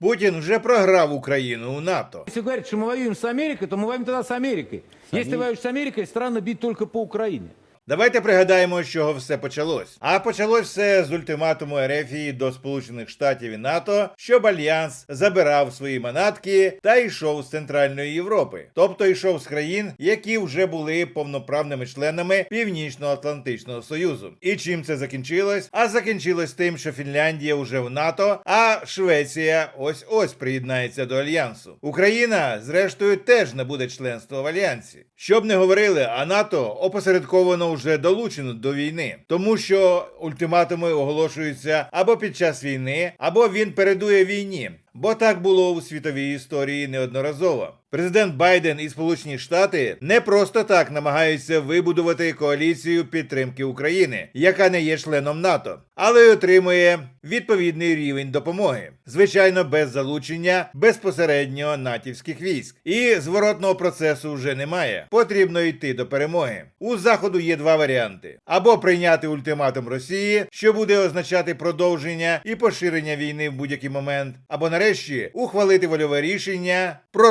Путін вже програв Україну у НАТО. Если говорят, что мы воюем с Америкой, то мы воюем тогда с Америкой. Если воюешь с Америкой, странно бить только по Украине. Давайте пригадаємо, з чого все почалось. А почалось все з ультиматуму Ерефії до Сполучених Штатів і НАТО, щоб альянс забирав свої манатки та йшов з Центральної Європи, тобто йшов з країн, які вже були повноправними членами Північно-Атлантичного Союзу. І чим це закінчилось? А закінчилось тим, що Фінляндія вже в НАТО, а Швеція ось ось приєднається до альянсу. Україна, зрештою, теж не буде членства в альянсі. Щоб не говорили, а НАТО опосередковано вже долучено до війни, тому що ультиматуми оголошуються або під час війни, або він передує війні. Бо так було у світовій історії неодноразово. Президент Байден і Сполучені Штати не просто так намагаються вибудувати коаліцію підтримки України, яка не є членом НАТО, але й отримує відповідний рівень допомоги, звичайно, без залучення безпосередньо натівських військ. І зворотного процесу вже немає. Потрібно йти до перемоги. У заходу є два варіанти: або прийняти ультиматум Росії, що буде означати продовження і поширення війни в будь-який момент, або нарешті ухвалити вольове рішення про